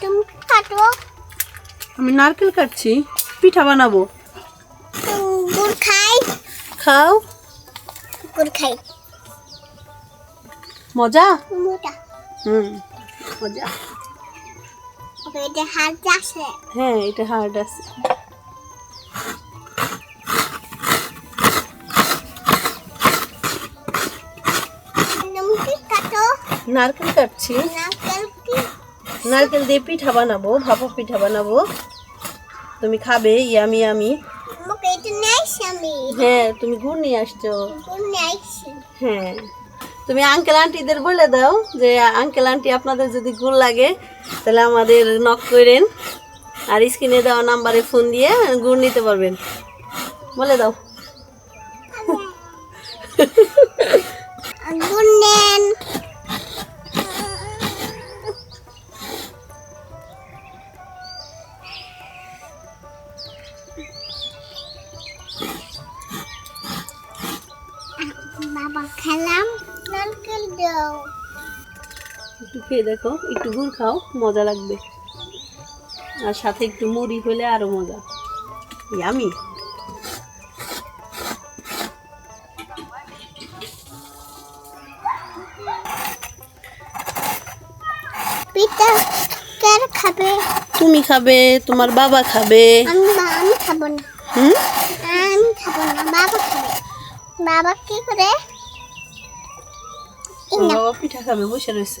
তুমি কাটো আমি নারকেল কাটছি পিঠা বানাবো। গুড় খাই। খাও। গুড় খাই। মজা? মোটা হুম মজা। এটা হাত আছে? হ্যাঁ এটা হার্ড আছে। নারকেল কাটছি। নারকেল নারকেল দিয়ে পিঠা বানাবো ভাপা পিঠা বানাবো। তুমি খাবে ইয়ামি আমি হ্যাঁ তুমি গুড় নিয়ে আসছো। হ্যাঁ। তুমি আঙ্কেল আন্টিদের বলে দাও যে আঙ্কেল আন্টি আপনাদের যদি গুড় লাগে তাহলে আমাদের নক করেন। আর স্ক্রিনে দেওয়া নাম্বারে ফোন দিয়ে গুড় নিতে পারবেন। বলে দাও। গুড় নেন। বাবা খেলাম নারকেল দাও। একটু খেয়ে দেখো একটু গুড় খাও মজা লাগবে। আর সাথে একটু মুড়ি হলে আরও মজা। কার খাবে? তুমি খাবে তোমার বাবা খাবে। আমি আমি খাব না। হুম? বাবা বাবা কি করে? বাবা পিঠা খাবে বসে রয়েছে।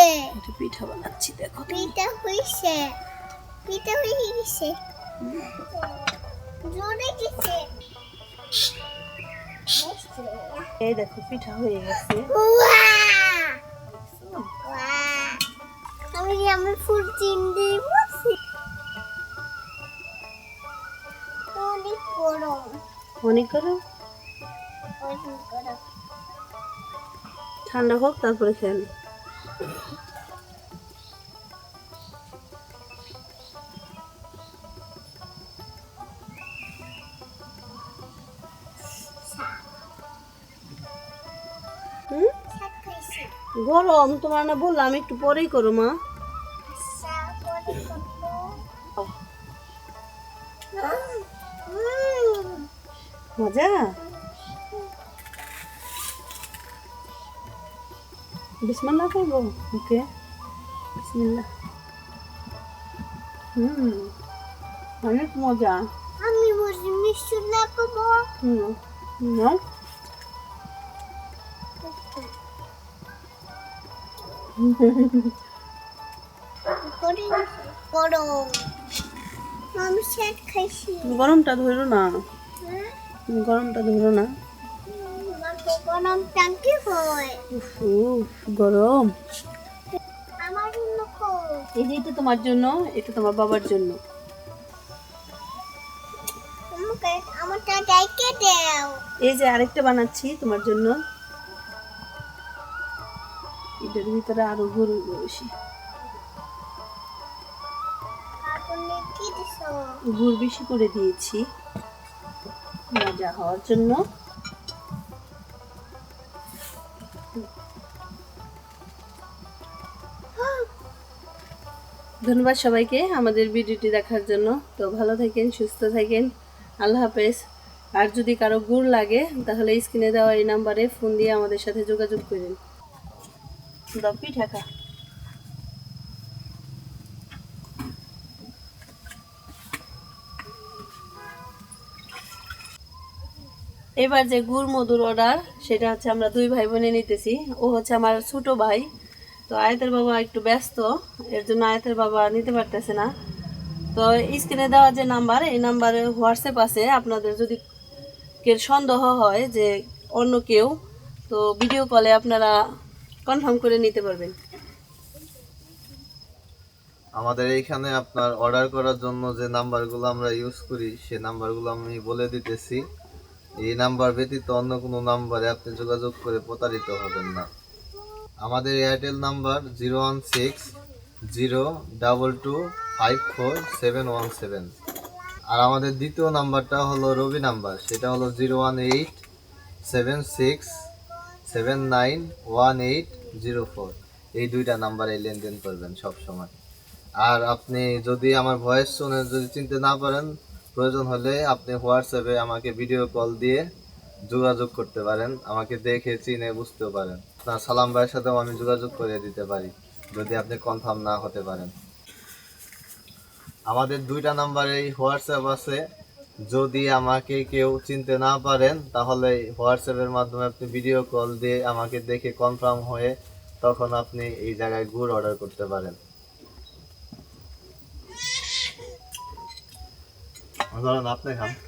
কিসে এটা পিঠা বানাচ্ছি দেখো পিঠা হইছে পিঠা হয়ে গেছে। জোরে গেছে। এই দেখো পিঠা হয়ে গেছে। আমি আমি ফুল চিন্দি বসি? অনেক গরম। মনে করো অনেক গরম। ঠান্ডা হোক তারপরে খেয়ে গরম তোমার না বললাম একটু পরেই করো মা। মজা বিসমিল্লাহ করব? ওকে। বিসমিল্লাহ। হুম অনেক মজা। আমি বলছি মিষ্টি লাগাবো হুম নাও। গরমটা ধরো না। হ্যাঁ? গরমটা ধরো না। আমার তো গরম টাঙ্কি হয়। গরম। আমার জন্য কই এই যে এটা তোমার জন্য এটা তোমার বাবার জন্য। এই যে আরেকটা বানাচ্ছি তোমার জন্য। এটার ভিতরে আরও গরু দিছো গুড় বেশি করে দিয়েছি। মজা হওয়ার জন্য। ধন্যবাদ সবাইকে আমাদের ভিডিওটি দেখার জন্য। তো ভালো থাকেন, সুস্থ থাকেন। আল্লাহ হাফেজ। আর যদি কারও গুড় লাগে, তাহলে স্ক্রিনে দেওয়া এই নাম্বারে ফোন দিয়ে আমাদের সাথে যোগাযোগ করেন। পিঠা খা এবার যে গুড় মধুর অর্ডার সেটা হচ্ছে আমরা দুই ভাই বোনে নিতেছি। ও হচ্ছে আমার ছোট ভাই। তো আয়তের বাবা একটু ব্যস্ত। এর জন্য আয়তের বাবা নিতে পারতেছে না। তো স্ক্রিনে দেওয়া যে নাম্বার, এই নাম্বারে হোয়াটসঅ্যাপ আছে। আপনাদের যদি কেউ সন্দেহ হয় যে অন্য কেউ, তো ভিডিও কলে আপনারা কনফার্ম করে নিতে পারবেন। আমাদের এইখানে আপনার অর্ডার করার জন্য যে নাম্বারগুলো আমরা ইউজ করি, সে নাম্বারগুলো আমি বলে দিতেছি। এই নাম্বার ব্যতীত অন্য কোনো নাম্বারে আপনি যোগাযোগ করে প্রতারিত হবেন না। আমাদের Airtel number zero one six zero double two five four seven one seven. আর আমাদের দ্বিতীয় নাম্বারটা হলো রবি নাম্বার। সেটা হলো zero one eight seven six seven nine one eight zero four. এই দুইটা নাম্বারে লেনদেন করবেন সব সময়। আর আপনি যদি আমার ভয়েস শুনে যদি চিনতে না পারেন, প্রয়োজন হলে আপনি হোয়াটসঅ্যাপে আমাকে ভিডিও কল দিয়ে যোগাযোগ করতে পারেন। আমাকে দেখে, চিনে, বুঝতেও পারেন। আপনার সালাম ভাইয়ের সাথেও আমি যোগাযোগ করে দিতে পারি। যদি আপনি কনফার্ম না হতে পারেন। আমাদের দুইটা নাম্বারেই হোয়াটসঅ্যাপ আছে। যদি আমাকে কেউ চিনতে না পারেন, তাহলে হোয়াটসঅ্যাপের মাধ্যমে আপনি ভিডিও কল দিয়ে আমাকে দেখে কনফার্ম হয়ে তখন আপনি এই জায়গায় গুড় অর্ডার করতে পারেন। ধরেন আপনি খান।